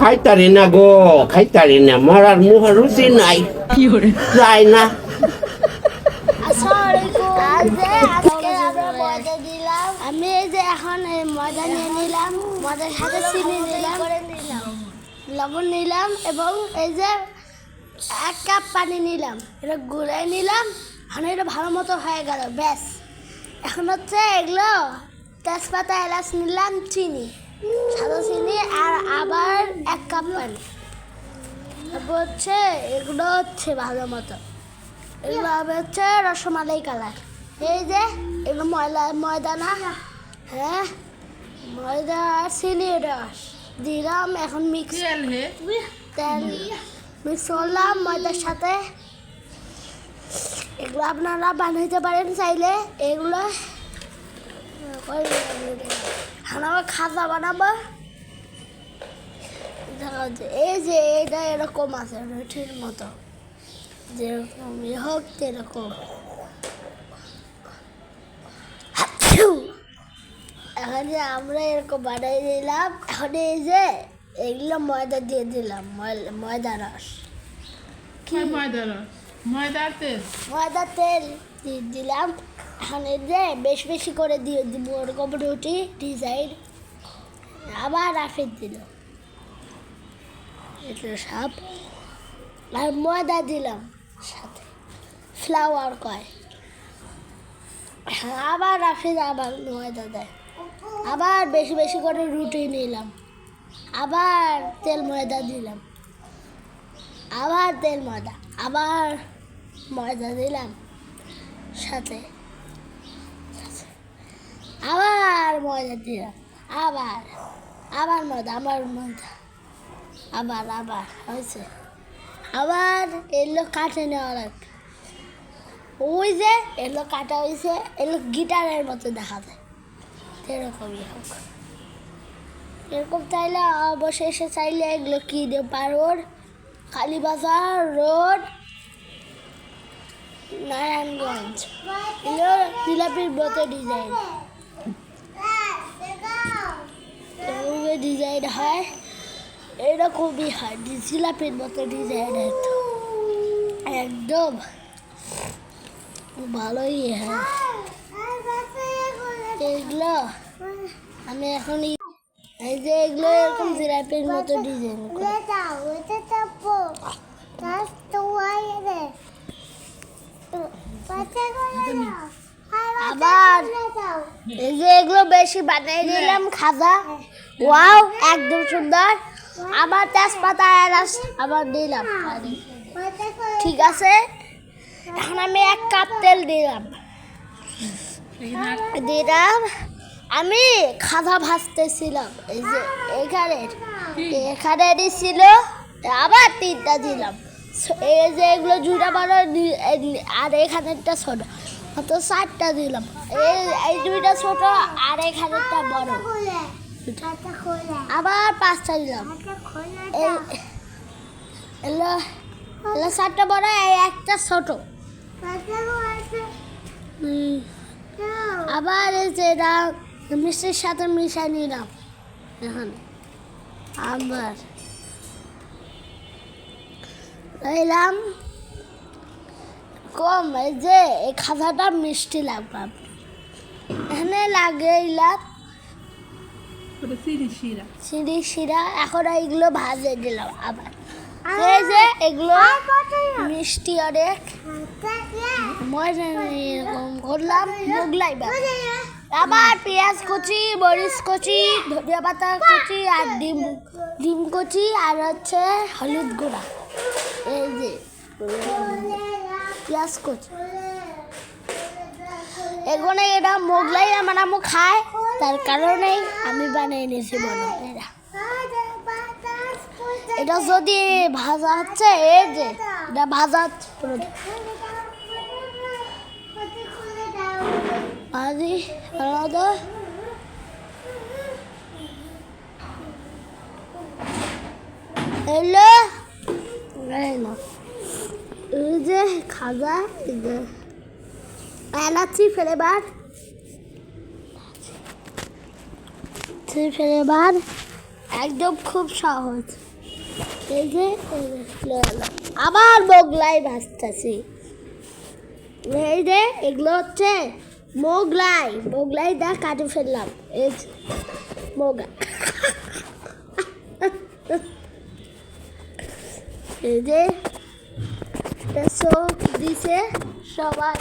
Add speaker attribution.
Speaker 1: খাইতারি না গো খাইতারি না মরার মুখ রুচি নাই। যায় না।
Speaker 2: আমি এই যে এখন এই মজা নিয়ে নিলাম মজার সাথে চিনি নিলাম লবণ নিলাম এবং এই যে এক কাপ পানি নিলাম এটা গুঁড়াই নিলাম এখন এটা ভালো মতো হয়ে গেল ব্যাস। এখন হচ্ছে এগুলো তেজপাতা এলাচ নিলাম চিনি। সাদা চিনি আর আবার এক কাপ পানি। তারপর হচ্ছে এগুলো হচ্ছে ভালো মতো। এগুলো হবে হচ্ছে রসমালাই কালার। এই যে এগুলো ময়লা ময়দা না হ্যাঁ ময়দা আর চিনি রস দিলাম এখন মিক্স তেল মিক্স করলাম ময়দার সাথে। এগুলো আপনারা বানাইতে পারেন চাইলে। এগুলো খাজা বানাবো। যাচ্ছে, এই যে এটা এরকম আছে রুটির মতো। যেরকম ইয়ে হোক সেরকম এখন যে আমরা এরকম বানাই দিলাম এখন এই যে এগুলো ময়দা দিয়ে দিলাম ময়দা রস। কি?
Speaker 3: ময়দা রস? ময়দা তেল?
Speaker 2: ময়দা তেল দিয়ে দিলাম। এই যে বেশ বেশি করে দিয়ে দিব ওরকম রুটি, ডিজাইন, আবার রাফির দিল। এটা সব আর ময়দা দিলাম সাথে। ফ্লাওয়ার কয়। আবার রাফিদ আবার ময়দা দেয়। আবার বেশি বেশি করে রুটি নিলাম। আবার তেল ময়দা দিলাম। আবার তেল ময়দা, আবার ময়দা দিলাম সাথে। আবার ময়দা দিলাম আবার আবার ময়দা আবার ময়দা। আবার আবার, হয়েছে। আবার এলো কাটে নেওয়া লাগবে ওই যে এলো কাটা হয়েছে, এলো গিটারের মতো দেখা যায়। এরকমই হোক। এরকম চাইলে অবশেষে চাইলে এগুলো কি দিয়ে পারোর কালীবাজার রোড, নারায়ণগঞ্জ। এগুলো জিলাপির মতো ডিজাইন ডিজাইন হয় এরকমই হয় জিলাপির মতো ডিজাইন তো একদম ভালোই হয় এগুলো আমি এখন এই- যে এগুলো এরকম জিলাপির মতো ডিজাইন আবার এই যে এগুলো বেশি বানিয়ে দিলাম খাজা ওয়াও একদম সুন্দর। আবার তেজপাতা এলাচ আবার দিলাম। ঠিক আছে? এখন আমি এক কাপ তেল দিলাম। দিলাম। আমি খাজা ভাজতেছিলাম, এই যে এখানে এখানে ছিল আবার তিনটা দিলাম। এই যে এগুলো জুড়া এই- আর এখানেরটা ছোট। অত চারটা দিলাম। এই এই দুইটা ছোট আর এখানেরটা বড়। আবার পাঁচটা দিলাম। চারটা বড় একটা ছোট। আবার এই যে মিষ্টির সাথে মিশাই নিলাম। এখন আবার এলাম। কম, এই যে এই খাজাটা মিষ্টি লাগবে। এখানে লাগাইলাম
Speaker 3: ওটা সিঁড়ি শিরা।
Speaker 2: এখন এইগুলো ভাজে দিলাম আবার। এই যে এগুলো মিষ্টি অনেক। মজা এরকম করলাম মোগলাই আবার পেঁয়াজ কুচি মরিচ কুচি ধনিয়া পাতা কুচি আর ডিম। ডিম কুচি আর হচ্ছে হলুদ গুঁড়া। এই যে পেঁয়াজ কুচি। এখানে এটা মোগলাই আমার আম্মু খায়। তার কারণেই আমি বানিয়ে নিয়েছি বলো এটা যদি ভাজা হচ্ছে এই যে, এটা ভাজা ভাজি, আলাদা। এই যে, খাজা এলাচি ফ্লেভার। কাছে ফেরবার একদম খুব সহজ। আবার মোগলাই ভাজতেছি। এই যে, এগুলো হচ্ছে মোগলাই। মোগলাই দা কাটে ফেললাম। এই মোগলাই এই যে সব দিছে সবাই।